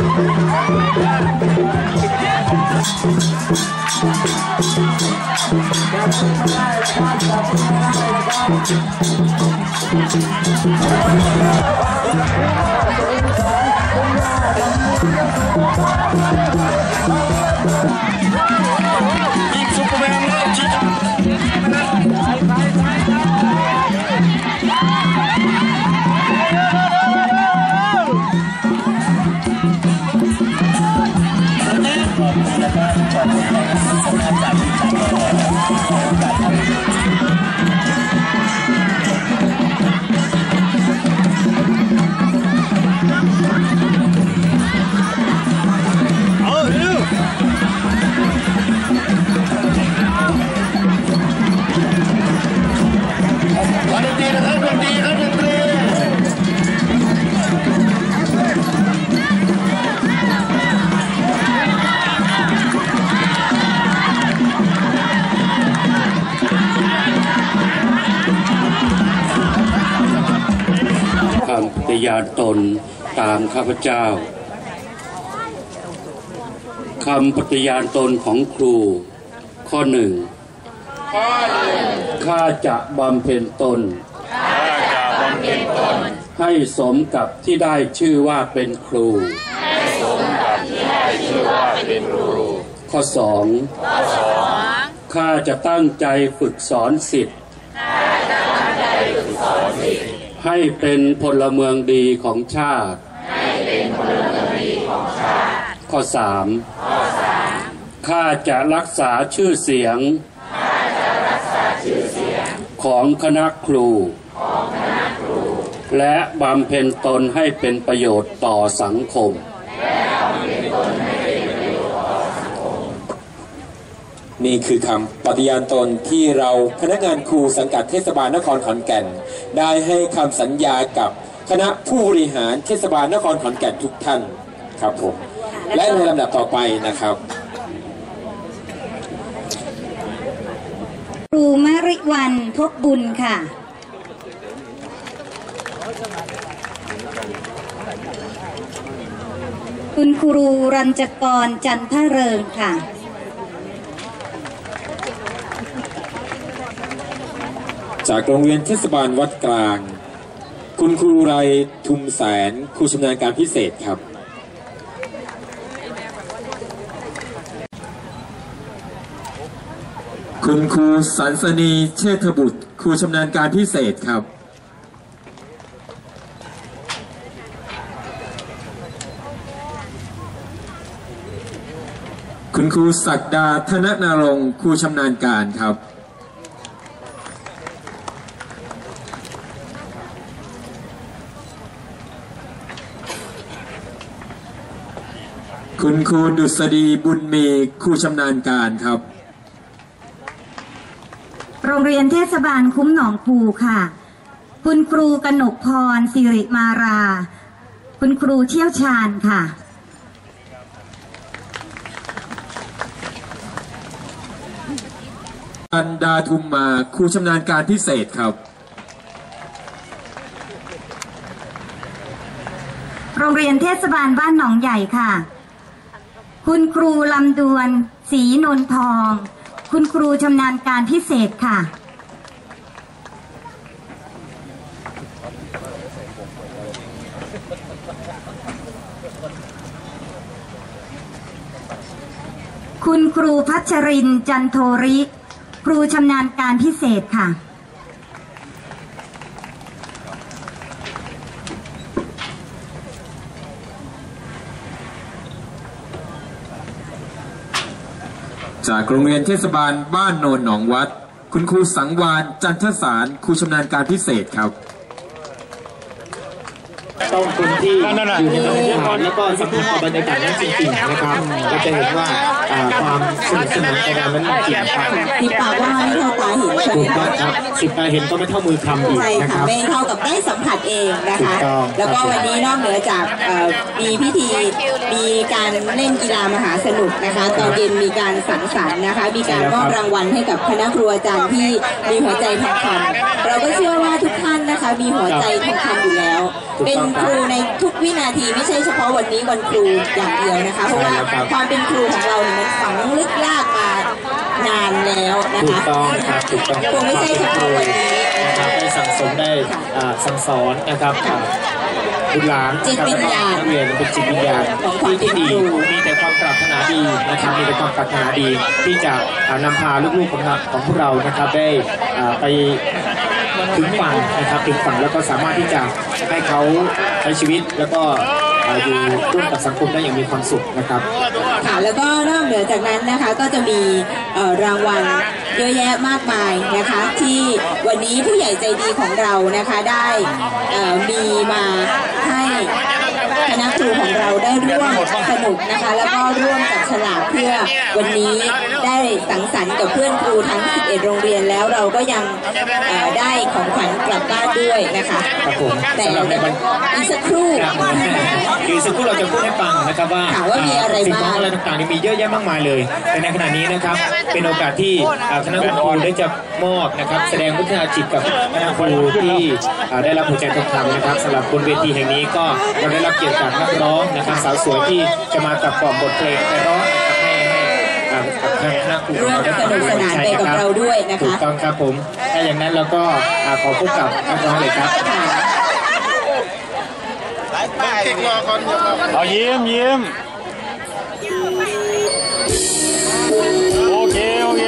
ยิง ข้าพเจ้าคำปฏิญาณตนของครู ข้อหนึ่งข้าจะบำเพ็ญตน ให้สมกับที่ได้ชื่อว่าเป็นครู ข้อสองข้าจะตั้งใจฝึกสอนสิทธิ์ให้เป็นพลเมืองดีของชาติ ข้อสามข้าจะรักษาชื่อเสียง ของคณะครูและบำเพ็ญตนให้เป็นประโยชน์ต่อสังคม นี่คือคำปฏิญาณตนที่เราพนักงานครูสังกัดเทศบาลนครขอนแก่น ได้ให้คำสัญญากับ คณะผู้บริหารเทศบาลนครขอนแก่นทุกท่านครับผมและในลำดับต่อไปนะครับ ครูมริวันทบบุญค่ะ คุณครูรัญจกรจันทเริงค่ะจากโรงเรียนเทศบาลวัดกลาง คุณครูไรทุมแสนครูชำนาญการพิเศษครับคุณครูสันสนีเชษฐบุตร ครูชำนาญการพิเศษครับ คุณครูศักดาธนนารงค์ครูชำนาญการครับ คุณครูดุษฎีบุญมีครูชำนาญการครับ โรงเรียนเทศบาลคุ้มหนองคูค่ะ คุณครูกนกพรสิริมารา คุณครูเที่ยวชาญค่ะ อันดาทุมมาครูชำนาญการพิเศษครับโรงเรียนเทศบาลบ้านหนองใหญ่ค่ะ คุณครูลำดวนศรีนนทอง คุณครูชำนาญการพิเศษค่ะ คุณครูพัชรินจันโทริ ครูชำนาญการพิเศษค่ะ จากโรงเรียนเทศบาลบ้านโนนหนองวัด คุณครูสังวานจันทสารครูชำนาญการพิเศษครับ ต้องคนที่อยู่ในสถานแล้วก็สัมผัสกับบรรยากาศนั้นจริงๆนะครับก็จะเห็นว่าอ่าความสนุกสนานในงานนั้นจริงครับที่ปากว่าไม่เท่าตาเห็นใช่ไหมถูกต้อคะงครับสิบตาเห็นก็ไม่เท่ามือทำอีกใช่นะคค่ะรับไม่เท่ากับได้สัมผัสเองนะถูคะกต้องแล้วก็ครับวันนี้นอกเหนือจากเอ่อมีพิธีมีการเล่นกีฬามหาสนุกนะคะตอนเย็นมีการสังสรรค์นะคะ มีการมอบรางวัลให้กับคณะครูอาจารย์ที่มีหัวใจทองคำเราก็เชื่อว่าทุกท่านนะคะ มีหัวใจทองคำอยู่แล้ว เป็นครูในทุกวินาทีไม่ใช่เฉพาะวันนี้วันครูอย่างเดียวนะคะ เพราะว่าความเป็นครูของเราเนี่ยมันฝังลึกลากมานานแล้วนะถูกคะต้องครับถูกต้องคงไม่ใช่เฉพาะวันนี้นะครับได้สั่งสมได้อ่าสั่งสอนนะครับอ่าบุตรหลานจิตวิญญาณนักเรียนเป็นจิตวิญญาณของความที่ที่ดีเป็นครูมีแต่ความปรารถนาดีนะครับมีแต่ความปรารถนาดีที่จะอ่านำพาลูกๆของเราของพวกเรานะครับได้อ่าไป ถึงฝั่งนะครับถึงฝั่งแล้วก็สามารถที่จะให้เขาใช้ชีวิตแล้วก็อยู่ร่วมกับสังคมได้อย่างมีความสุขนะครับค่ะแล้วก็นอกเหนือจากนั้นนะคะก็จะมีรางวัลเยอะแยะมากมายนะคะที่วันนี้ผู้ใหญ่ใจดีของเรานะคะได้เออมีมาให้ คณะครูของเราได้ร่วมสนุกนะคะ แล้วก็ร่วมกับฉลากเพื่อวันนี้ได้สังสรรค์กับเพื่อนครูทั้ง 11 โรงเรียนแล้วเราก็ยังเอ่อได้ของขวัญกลับบ้านด้วยนะคะครับผมแต่สำหรับในวันอีกสักครู่ครับคือสักครู่เราจะพูดให้ฟังนะครับว่าค่ะว่ามีอะไรสิ่งของบ้างอะไรต่างๆนี่มีเยอะแยะมากมายเลย แต่ในขณะนี้นะครับเป็นโอกาสที่อ่าคณะครูได้จะมอบนะครับ แสดงพัฒนาจิตกับคณะครูที่อ่าได้รับหัวใจทองคำนะครับสำหรับบนเวทีแห่งนี้ก็เราได้รับเกียรติจากนักร้องนะครับสาวสวยที่จะมากับกล่อมบทเพลงไพเราะนะครับให้ให้อ่ากับทางคณะครูของเราได้ฟังร่วมสนุกสนานไปกับเราด้วยนะคะถูกต้องครับผมถ้าอย่างนั้นเราก็ขอพบกับนักร้องเลยครับเอายิ้มยิ้มโอเคโอเค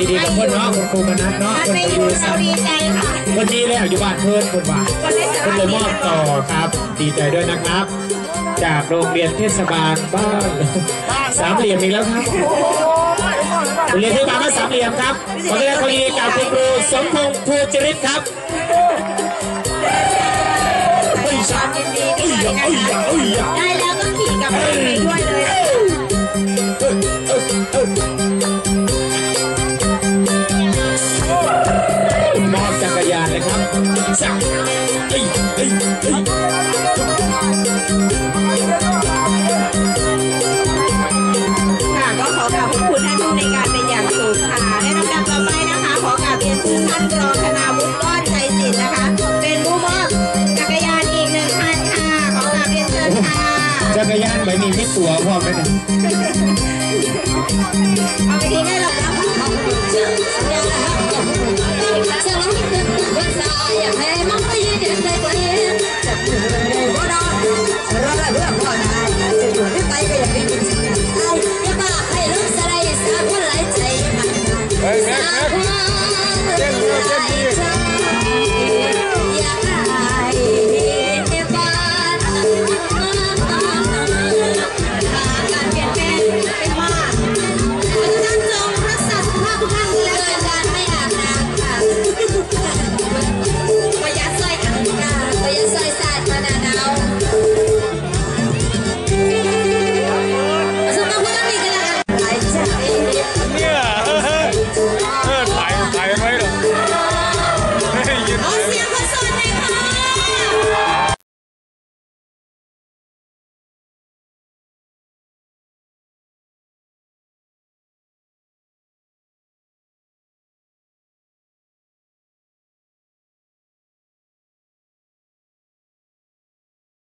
ดงความยินดีกับเพื่อนเนาะคุณครูมนัสเนาะท่านเพื่อนไม่ไปออยู่ยู่เราสัตว์ดีใจค่ะคนดีเลยอยู่บ้านเพื่อนคนบ้านเพื่อนเลยมอบต่อครับ ดีใจด้วยนะครับ จากโรงเรียนเทศบาลบ้านสามเหลี่ยมอีกแล้วครับโรงเรียนเทศบาลบ้านสามเหลี่ยมครับขอแสดงความยินดีกับคุณครูสมพงษ์ภูจริตครับความยินดีด้วยนะคะได้แล้วก็ขี่กลับ ซ่าเอ้ยเอ้ยเอ้ยค่ะก็ขอกราบขอบคุณท่านผู้ในการเป็นอย่างสูงค่ะในลำดับต่อไปนะคะ ขอกราบเรียนเชิญท่านรองคณาวุฒิก้อนใจสิทธิ์นะคะ เป็นผู้มอบจักรยานอีกหนึ่งคันค่ะ ขอกราบเรียนเชิญค่ะจักรยานใบนี้ไม่ตัวพร้อมไหมเนี่ยเอาไปทิ้งได้หรอกนะอยากให้มันไปยืนเดินไปกว่านี้จับ Thank you.